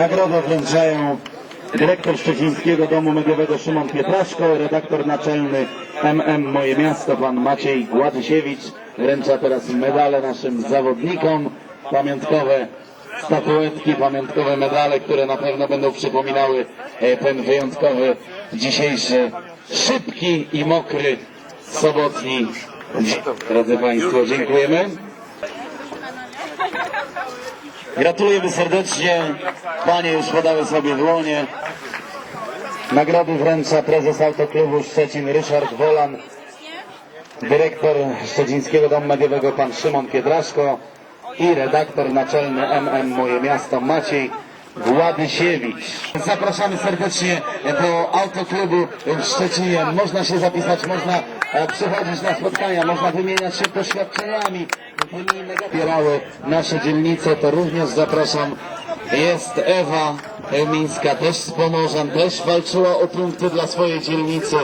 Nagrodę wręczają dyrektor Szczecińskiego Domu Mediowego Szymon Pietraszko, redaktor naczelny MM Moje Miasto, pan Maciej Gładysiewicz. Wręcza teraz medale naszym zawodnikom, pamiątkowe statuetki, pamiątkowe medale, które na pewno będą przypominały e, ten wyjątkowy dzisiejszy, szybki i mokry sobotni. Drodzy Państwo, dziękujemy. Gratulujemy serdecznie. Panie już podały sobie dłonie. Nagrody wręcza prezes Autoklubu Szczecin Ryszard Wolan, dyrektor Szczecińskiego Domu Mediowego pan Szymon Pietraszko i redaktor naczelny MM Moje Miasto Maciej Władysiewicz. Zapraszamy serdecznie do Autoklubu w Szczecinie. Można się zapisać, można przychodzić na spotkania, można wymieniać się doświadczeniami, wspierały nasze dzielnice, to również zapraszam. Jest Ewa Mińska, też z Pomorzan, też walczyła o punkty dla swojej dzielnicy.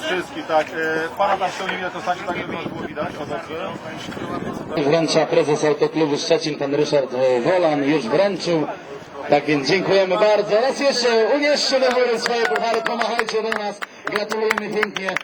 Wszystkich, tak. E, Pana tam to znaczy tak, żeby nas było widać. O, dobrze. Wręcza prezes Autoklubu Szczecin, pan Ryszard e, Wolan, już wręczył. Tak więc dziękujemy bardzo. Raz jeszcze unieście do góry swoje puchary, pomachajcie do nas. Gratulujemy pięknie.